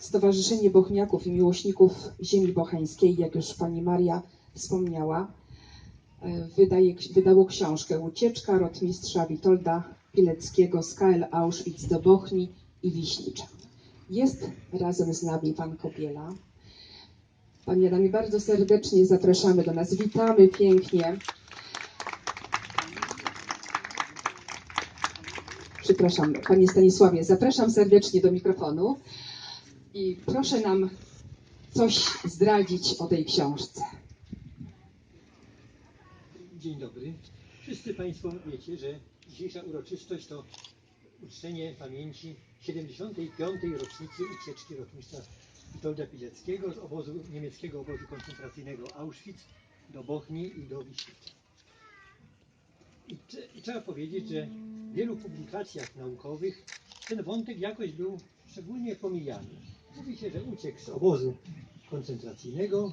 Stowarzyszenie Bochniaków i Miłośników Ziemi Bocheńskiej, jak już pani Maria wspomniała, e, wydaje, wydało książkę Ucieczka rotmistrza Witolda Pileckiego z KL Auschwitz do Bochni i Wiśnicza. Jest razem z nami pan Kobiela. Panie Adamie, bardzo serdecznie zapraszamy do nas. Witamy pięknie. Przepraszam, panie Stanisławie, zapraszam serdecznie do mikrofonu i proszę nam coś zdradzić o tej książce. Dzień dobry. Wszyscy Państwo wiecie, że dzisiejsza uroczystość to uczczenie pamięci 75. rocznicy ucieczki rotmistrza Witolda Pileckiego z obozu, niemieckiego obozu koncentracyjnego Auschwitz do Bochni i do Wiśnicy. I, I trzeba powiedzieć, że w wielu publikacjach naukowych ten wątek jakoś był szczególnie pomijany. Mówi się, że uciekł z obozu koncentracyjnego,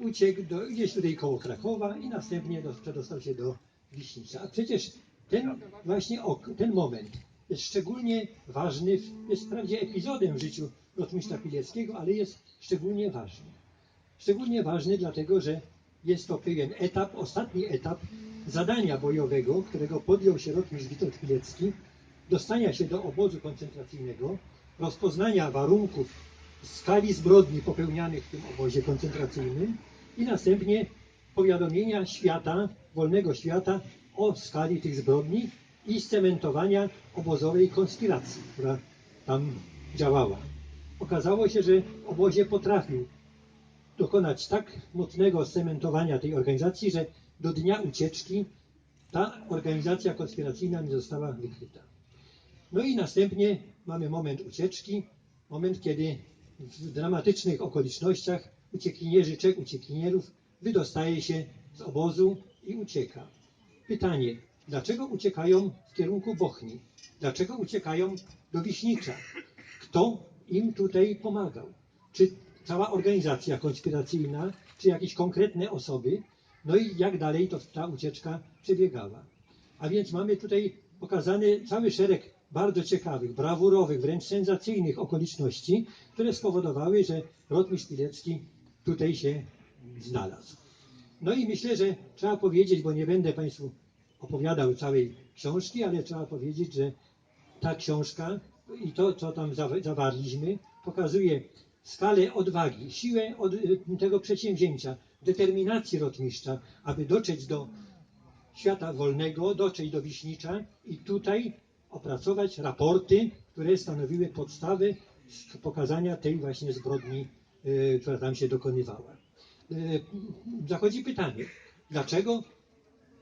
uciekł do, gdzieś tutaj koło Krakowa i następnie do, przedostał się do Wiśnicza. A przecież ten właśnie ok, ten moment jest szczególnie ważny, jest wprawdzie epizodem w życiu rotmistrza Pileckiego, ale jest szczególnie ważny. Szczególnie ważny dlatego, że jest to pewien etap, ostatni etap zadania bojowego, którego podjął się rotmistrz Witold Pilecki, dostania się do obozu koncentracyjnego, rozpoznania warunków skali zbrodni popełnianych w tym obozie koncentracyjnym i następnie powiadomienia świata, wolnego świata o skali tych zbrodni i scementowania obozowej konspiracji, która tam działała. Okazało się, że w obozie potrafił dokonać tak mocnego scementowania tej organizacji, że do dnia ucieczki ta organizacja konspiracyjna nie została wykryta. No i następnie mamy moment ucieczki, moment, kiedy w dramatycznych okolicznościach uciekinierzy, trzech uciekinierów wydostaje się z obozu i ucieka. Pytanie, dlaczego uciekają w kierunku Bochni? Dlaczego uciekają do Wiśnicza? Kto im tutaj pomagał? Czy cała organizacja konspiracyjna, czy jakieś konkretne osoby? No i jak dalej to ta ucieczka przebiegała? A więc mamy tutaj pokazany cały szereg bardzo ciekawych, brawurowych, wręcz sensacyjnych okoliczności, które spowodowały, że rotmistrz Pilecki tutaj się znalazł. No i myślę, że trzeba powiedzieć, bo nie będę Państwu opowiadał całej książki, ale trzeba powiedzieć, że ta książka i to, co tam zawa- zawarliśmy, pokazuje skalę odwagi, siłę od, y, tego przedsięwzięcia, determinacji rotmistrza, aby dotrzeć do świata wolnego, dotrzeć do Wiśnicza i tutaj opracować raporty, które stanowiły podstawę z- pokazania tej właśnie zbrodni, y, która tam się dokonywała. Y, Zachodzi pytanie, dlaczego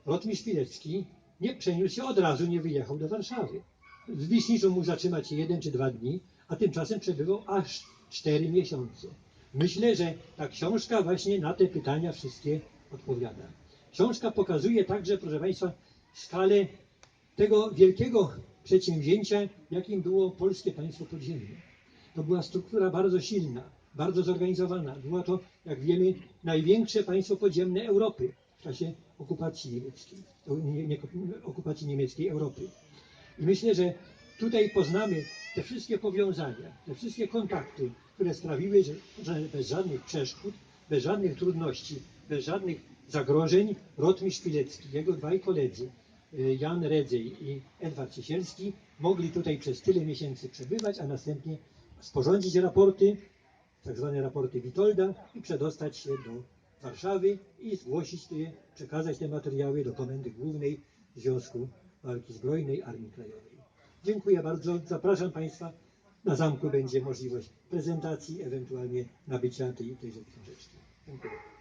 rotmistrz Pilecki nie przeniósł się od razu, nie wyjechał do Warszawy? W Wiśniczu mógł zatrzymać się jeden czy dwa dni, a tymczasem przebywał aż cztery miesiące. Myślę, że ta książka właśnie na te pytania wszystkie odpowiada. Książka pokazuje także, proszę Państwa, skalę tego wielkiego przedsięwzięcia, jakim było polskie państwo podziemne. To była struktura bardzo silna, bardzo zorganizowana. Była to, jak wiemy, największe państwo podziemne Europy w czasie okupacji niemieckiej, nie, nie, okupacji niemieckiej Europy. I myślę, że tutaj poznamy te wszystkie powiązania, te wszystkie kontakty, które sprawiły, że, bez żadnych przeszkód, bez żadnych trudności, bez żadnych zagrożeń rotmistrz Pilecki, jego dwaj koledzy, y, Jan Redzej i Edward Ciesielski, mogli tutaj przez tyle miesięcy przebywać, a następnie sporządzić raporty, tak zwane raporty Witolda i przedostać się do Warszawy i zgłosić je, przekazać te materiały do Komendy Głównej Związku Walki Zbrojnej Armii Krajowej. Dziękuję bardzo. Zapraszam Państwa. Na zamku będzie możliwość prezentacji, ewentualnie nabycia tej, tejże książeczki. Dziękuję.